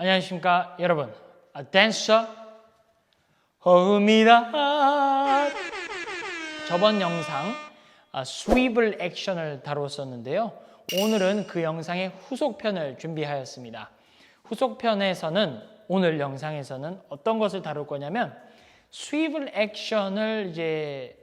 안녕하십니까 여러분. 아, 댄서 허음이다. 저번 영상 아, 스윕을 액션을 다뤘었는데요. 오늘은 그 영상의 후속편을 준비하였습니다. 후속편에서는 오늘 영상에서는 어떤 것을 다룰 거냐면 스윕을 액션을 이제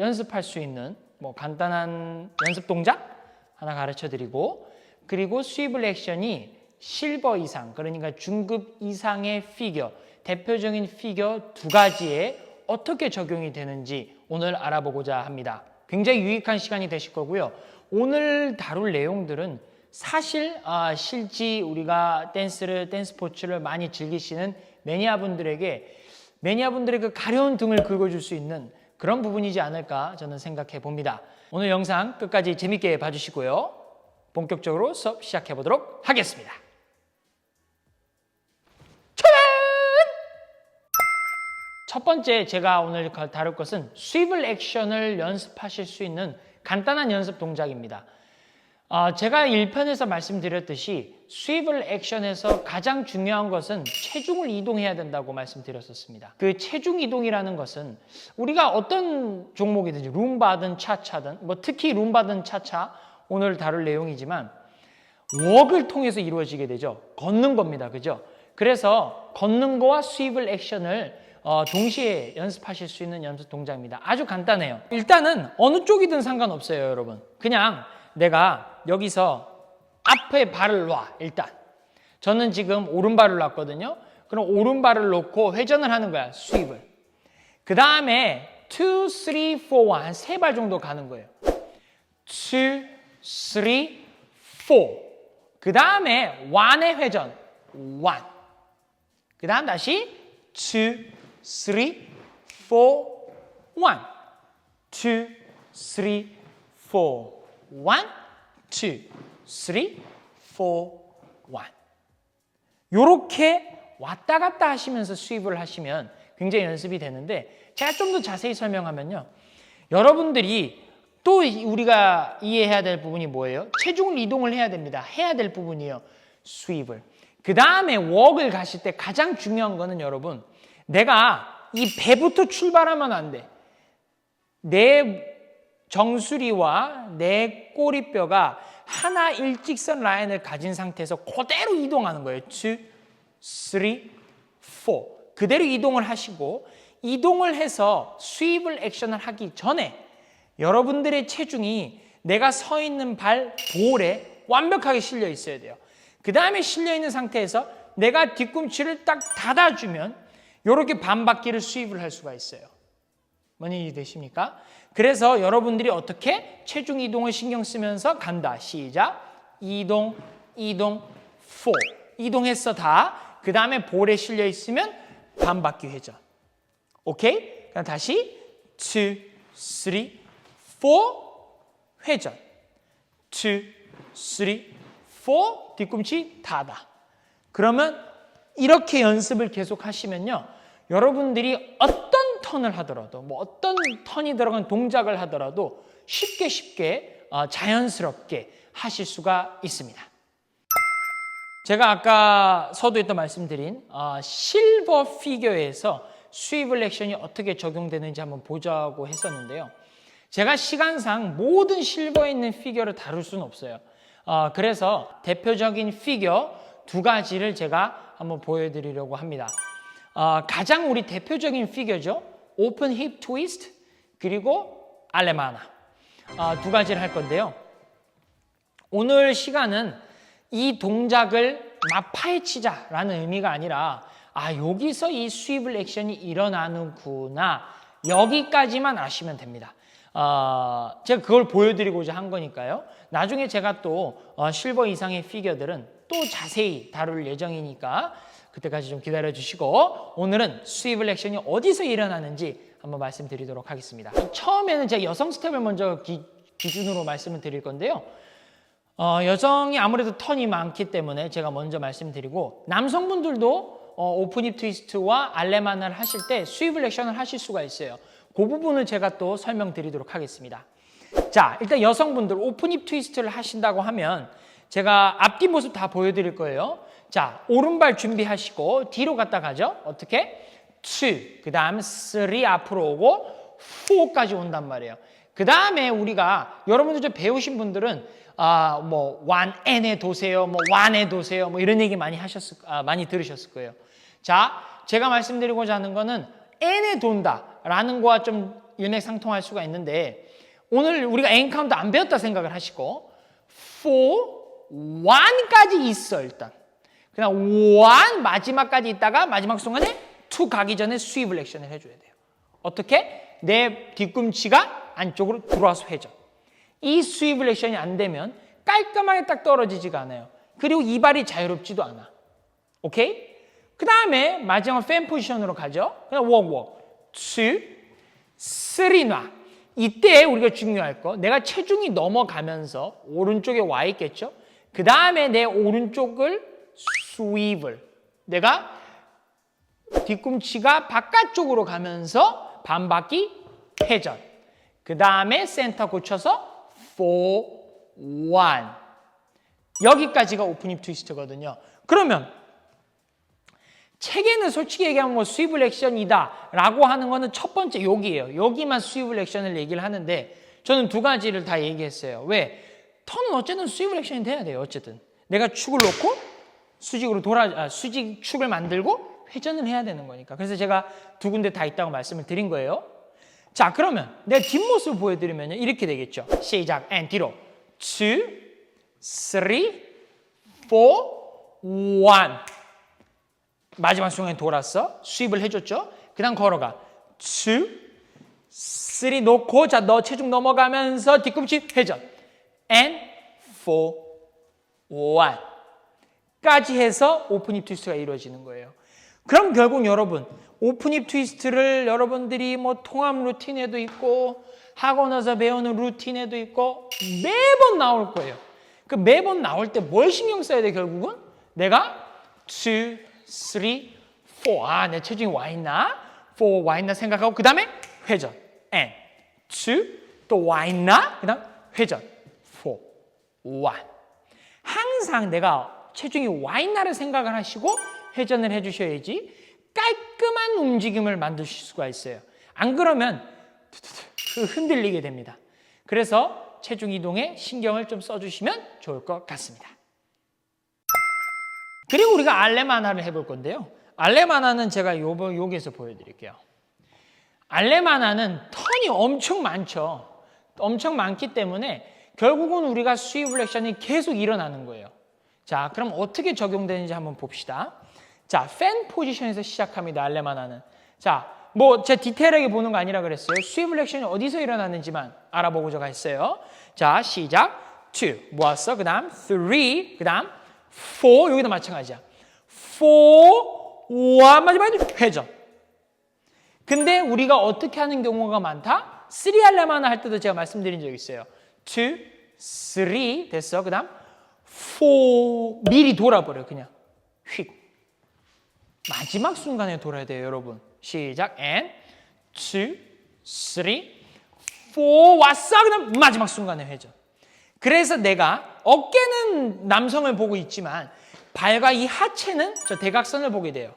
연습할 수 있는 뭐 간단한 연습 동작 하나 가르쳐 드리고 그리고 스윕을 액션이 실버 이상 그러니까 중급 이상의 피겨 대표적인 피겨 두 가지에 어떻게 적용이 되는지 오늘 알아보고자 합니다. 굉장히 유익한 시간이 되실 거고요. 오늘 다룰 내용들은 사실 아, 실지 우리가 댄스를 댄스 스포츠를 많이 즐기시는 매니아분들에게 매니아분들의 그 가려운 등을 긁어줄 수 있는 그런 부분이지 않을까 저는 생각해 봅니다. 오늘 영상 끝까지 재밌게 봐주시고요. 본격적으로 수업 시작해 보도록 하겠습니다. 첫 번째 제가 오늘 다룰 것은 스윕을 액션을 연습하실 수 있는 간단한 연습 동작입니다. 어, 제가 1편에서 말씀드렸듯이 스윕을 액션에서 가장 중요한 것은 체중을 이동해야 된다고 말씀드렸었습니다. 그 체중 이동이라는 것은 우리가 어떤 종목이든지 룸바든 차차든 뭐 특히 룸바든 차차 오늘 다룰 내용이지만 웍을 통해서 이루어지게 되죠. 걷는 겁니다. 그죠? 그래서 걷는 거와 스윕을 액션을 어, 동시에 연습하실 수 있는 연습 동작입니다. 아주 간단해요. 일단은 어느 쪽이든 상관없어요, 여러분. 그냥 내가 여기서 앞에 발을 놔, 일단. 저는 지금 오른발을 놨거든요. 그럼 오른발을 놓고 회전을 하는 거야, 스윕을. 그 다음에 2, 3, 4, 1, 한세 발 정도 가는 거예요. 2, 3, 4. 그 다음에 1의 회전, 1. 그 다음 다시 2, 3, 4, 1. 2, 3, 4, 1. 2, 3, 4, 1. 요렇게 왔다 갔다 하시면서 수입을 하시면 굉장히 연습이 되는데 제가 좀 더 자세히 설명하면요. 여러분들이 또 우리가 이해해야 될 부분이 뭐예요? 체중을 이동을 해야 됩니다. 해야 될 부분이요. 수입을. 그 다음에 웍을 가실 때 가장 중요한 거는 여러분, 내가 이 배부터 출발하면 안 돼. 내 정수리와 내 꼬리뼈가 하나 일직선 라인을 가진 상태에서 그대로 이동하는 거예요. 2, 3, 4. 그대로 이동을 하시고 이동을 해서 스윕을 액션을 하기 전에 여러분들의 체중이 내가 서 있는 발 볼에 완벽하게 실려 있어야 돼요. 그 다음에 실려 있는 상태에서 내가 뒤꿈치를 딱 닫아주면 이렇게 반바퀴를 수입을 할 수가 있어요. 뭔 일이 되십니까? 그래서 여러분들이 어떻게 체중 이동을 신경 쓰면서 간다. 시작. 이동, 이동, 4. 이동했어 다. 그 다음에 볼에 실려 있으면 반바퀴 회전. 오케이? 그럼 다시 2, 3, 4 회전. 2, 3, 4 뒤꿈치 닫아. 그러면 이렇게 연습을 계속 하시면요. 여러분들이 어떤 턴을 하더라도 뭐 어떤 턴이 들어간 동작을 하더라도 쉽게 쉽게 어, 자연스럽게 하실 수가 있습니다. 제가 아까 서두에 또 말씀드린 어, 실버 피겨에서 스윕을 액션이 어떻게 적용되는지 한번 보자고 했었는데요. 제가 시간상 모든 실버에 있는 피겨를 다룰 수는 없어요. 어, 그래서 대표적인 피겨 두 가지를 제가 한번 보여드리려고 합니다. 어, 가장 우리 대표적인 피겨죠. 오픈 힙 트위스트 그리고 알레마나 어, 두 가지를 할 건데요. 오늘 시간은 이 동작을 막 파헤치자라는 의미가 아니라 아 여기서 이 스윕을 액션이 일어나는구나 여기까지만 아시면 됩니다. 어, 제가 그걸 보여드리고자 한 거니까요. 나중에 제가 또 어, 실버 이상의 피겨들은 또 자세히 다룰 예정이니까 그때까지 좀 기다려 주시고 오늘은 스윕을 액션이 어디서 일어나는지 한번 말씀드리도록 하겠습니다. 처음에는 제가 여성 스텝을 먼저 기, 기준으로 말씀을 드릴 건데요. 어, 여성이 아무래도 턴이 많기 때문에 제가 먼저 말씀드리고 남성분들도 어, 오픈힙 트위스트와 알레만을 하실 때 스윕을 액션을 하실 수가 있어요. 그 부분을 제가 또 설명드리도록 하겠습니다. 자, 일단 여성분들 오픈힙 트위스트를 하신다고 하면 제가 앞뒤 모습 다 보여드릴 거예요. 자, 오른발 준비하시고 뒤로 갔다 가죠. 어떻게? 2, 그 다음 3 앞으로 오고 4까지 온단 말이에요. 그 다음에 우리가 여러분들 좀 배우신 분들은 아, 뭐 완N에 도세요, 뭐 완에 도세요, 뭐 이런 얘기 많이 하셨을, 아, 많이 들으셨을 거예요. 자, 제가 말씀드리고자 하는 거는 n에 돈다라는 거와 좀 윤회상통할 수가 있는데 오늘 우리가 n 카운트 안 배웠다 생각을 하시고 4, 1까지 있어 일단. 그냥 1 마지막까지 있다가 마지막 순간에 2 가기 전에 스윕을 액션을 해줘야 돼요. 어떻게? 내 뒤꿈치가 안쪽으로 들어와서 회전. 이 스윕을 액션이 안 되면 깔끔하게 딱 떨어지지가 않아요. 그리고 이발이 자유롭지도 않아. 오케이? 그 다음에 마지막 팬 포지션으로 가죠. 그냥 워, 워. 2, 3 놔. 이때 우리가 중요할 거 내가 체중이 넘어가면서 오른쪽에 와 있겠죠. 그 다음에 내 오른쪽을 스윕을 내가 뒤꿈치가 바깥쪽으로 가면서 반바퀴 회전. 그 다음에 센터 고쳐서 4, 1. 여기까지가 오픈힙 트위스트거든요. 그러면 책에는 솔직히 얘기하면 뭐 스위블 액션이다 라고 하는 거는 첫 번째 여기예요. 여기만 스위블 액션을 얘기를 하는데 저는 두 가지를 다 얘기했어요. 왜? 턴은 어쨌든 스위블 액션이 돼야 돼요. 어쨌든. 내가 축을 놓고 수직으로 돌아, 아, 수직 축을 만들고 회전을 해야 되는 거니까. 그래서 제가 두 군데 다 있다고 말씀을 드린 거예요. 자, 그러면 내 뒷모습 보여드리면 이렇게 되겠죠. 시작, and 뒤로. 2, 3, 4, 1. 마지막 순간에 돌았어. 수입을 해줬죠. 그 다음 걸어가. 2, 3 놓고 자 너 체중 넘어가면서 뒤꿈치 회전. And 4, 1 까지 해서 오픈힙 트위스트가 이루어지는 거예요. 그럼 결국 여러분 오픈힙 트위스트를 여러분들이 뭐 통합 루틴에도 있고 학원에서 배우는 루틴에도 있고 매번 나올 거예요. 그 매번 나올 때 뭘 신경 써야 돼 결국은? 내가 2, 3, 4. 아, 내 체중이 와 있나? 4, 와 있나 생각하고 그 다음에 회전. and 2, 또 와 있나? 그 다음 회전. 4, 1. 항상 내가 체중이 와 있나를 생각을 하시고 회전을 해 주셔야지 깔끔한 움직임을 만드실 수가 있어요. 안 그러면 그 흔들리게 됩니다. 그래서 체중 이동에 신경을 좀 써주시면 좋을 것 같습니다. 그리고 우리가 알레마나를 해볼 건데요. 알레마나는 제가 요, 여기에서 보여드릴게요. 알레마나는 턴이 엄청 많죠. 엄청 많기 때문에 결국은 우리가 스위블 액션이 계속 일어나는 거예요. 자, 그럼 어떻게 적용되는지 한번 봅시다. 자, 팬 포지션에서 시작합니다. 알레마나는. 자, 뭐 제 디테일하게 보는 거 아니라 그랬어요. 스위블 액션이 어디서 일어나는지만 알아보고자 했어요. 자, 시작. 2 모았어. 그 다음 3, 그 다음 4 여기도 마찬가지야. 4 와 마지막에 회전. 근데 우리가 어떻게 하는 경우가 많다? 3 알레마나 할 때도 제가 말씀드린 적 있어요. 2, 3 됐어. 그 다음 4 미리 돌아버려 그냥 휙. 마지막 순간에 돌아야 돼요, 여러분. 시작. and 2, 3, 4 왔어. 그 다음 마지막 순간에 회전. 그래서 내가 어깨는 남성을 보고 있지만 발과 이 하체는 저 대각선을 보게 돼요.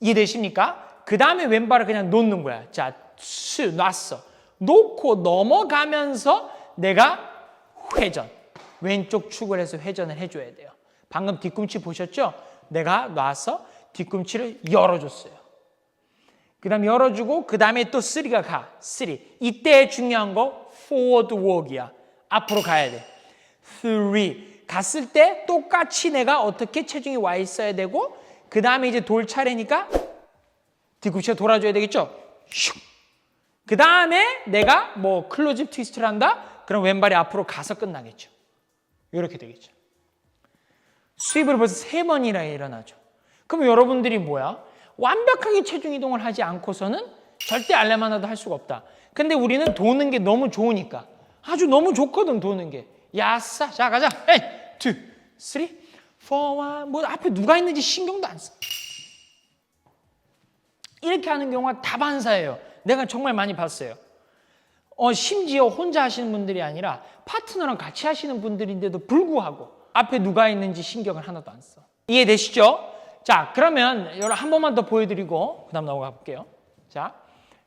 이해되십니까? 그 다음에 왼발을 그냥 놓는 거야. 자, 수, 놨어. 놓고 넘어가면서 내가 회전. 왼쪽 축을 해서 회전을 해줘야 돼요. 방금 뒤꿈치 보셨죠? 내가 놔서 뒤꿈치를 열어줬어요. 그 다음 열어주고 그 다음에 또 3가 가. 3. 이때 중요한 거 forward walk이야. 앞으로 가야 돼. 3. 갔을 때 똑같이 내가 어떻게 체중이 와 있어야 되고 그 다음에 이제 돌 차례니까 뒤꿈치가 돌아줘야 되겠죠? 슉. 그 다음에 내가 뭐 클로즈 트위스트를 한다? 그럼 왼발이 앞으로 가서 끝나겠죠. 이렇게 되겠죠. 수입을 벌써 세 번이나 일어나죠. 그럼 여러분들이 뭐야? 완벽하게 체중 이동을 하지 않고서는 절대 알레마나도 할 수가 없다. 근데 우리는 도는 게 너무 좋으니까 아주 너무 좋거든 도는 게. 야싸 자 가자. 에이 투 쓰리 뭐 앞에 누가 있는지 신경도 안 써. 이렇게 하는 경우가 다반사예요. 내가 정말 많이 봤어요. 어, 심지어 혼자 하시는 분들이 아니라 파트너랑 같이 하시는 분들인데도 불구하고 앞에 누가 있는지 신경을 하나도 안 써. 이해되시죠? 자, 그러면 여러분 한 번만 더 보여드리고 그 다음 넘어가 볼게요. 자,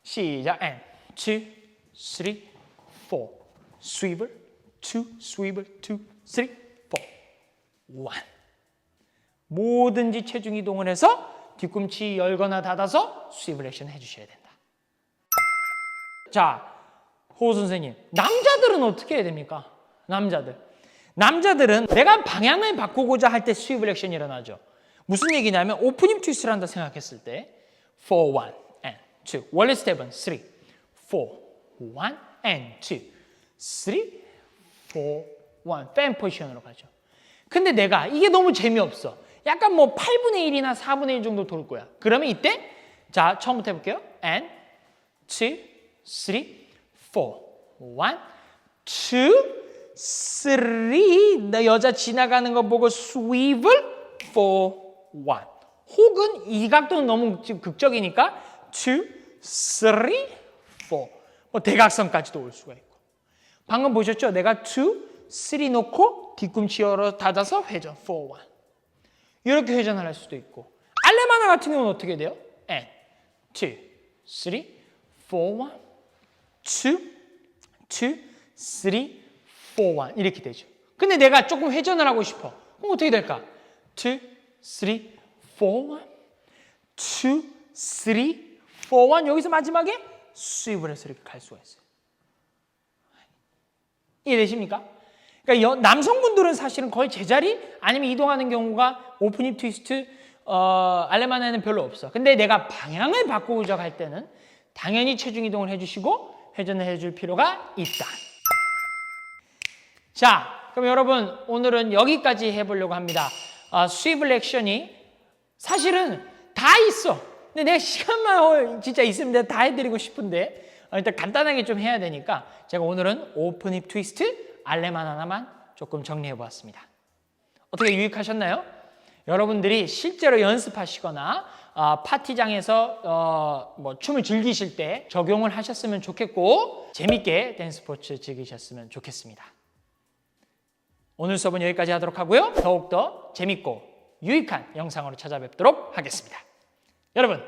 시작. And two, three, four. swivel, two, swivel, two, three, four, one. 뭐든지 체중 이동을 해서 뒤꿈치 열거나 닫아서 스위블 액션 해주셔야 된다. 자, 호 선생님, 남자들은 어떻게 해야 됩니까? 남자들. 남자들은 내가 방향을 바꾸고자 할 때 스위블 액션이 일어나죠. 무슨 얘기냐면 오프닝 트위스트를 한다 생각했을 때 4, 1, and 2. 원래 스텝은 3, 4, 1, and 2. 3, 4, 1. 팬 포지션으로 가죠. 근데 내가 이게 너무 재미없어. 약간 뭐 8분의 1이나 4분의 1 정도 돌 거야. 그러면 이때 자 처음부터 해볼게요. and 2, 3, 4, 1, 2, 3. 나 여자 지나가는 거 보고 swivel 4, 1. 혹은 이 각도는 너무 극적이니까 2, 3, 4. 뭐 대각선까지도 올 수가 있고. 방금 보셨죠? 내가 2, 3 놓고 뒤꿈치 열어 닫아서 회전 4, 1. 이렇게 회전을 할 수도 있고. 알레마나 같은 경우는 어떻게 돼요? and 2, 3, 4, 1, 2, 2, 3, 4, 1 이렇게 되죠. 근데 내가 조금 회전을 하고 싶어. 그럼 어떻게 될까? 2, 3, 4, 1, 2, 3, 4, 1 여기서 마지막에 스윕을 해서 이렇게 갈 수가 있어요. 이해되십니까? 그러니까 여- 남성분들은 사실은 거의 제자리 아니면 이동하는 경우가 오픈힙 트위스트 어, 알레마나에는 별로 없어. 근데 내가 방향을 바꾸고자 할 때는 당연히 체중 이동을 해주시고 회전을 해줄 필요가 있다. 자, 그럼 여러분 오늘은 여기까지 해보려고 합니다. 아, 스위블 액션이 사실은 다 있어. 근데 내가 시간만 진짜 있으면 다 해드리고 싶은데 어, 일단 간단하게 좀 해야 되니까 제가 오늘은 오픈 힙 트위스트 알레만 하나만 조금 정리해 보았습니다. 어떻게 유익하셨나요? 여러분들이 실제로 연습하시거나 아, 파티장에서 어, 뭐 춤을 즐기실 때 적용을 하셨으면 좋겠고 재밌게 댄스 스포츠 즐기셨으면 좋겠습니다. 오늘 수업은 여기까지 하도록 하고요. 더욱더 재밌고 유익한 영상으로 찾아뵙도록 하겠습니다. 여러분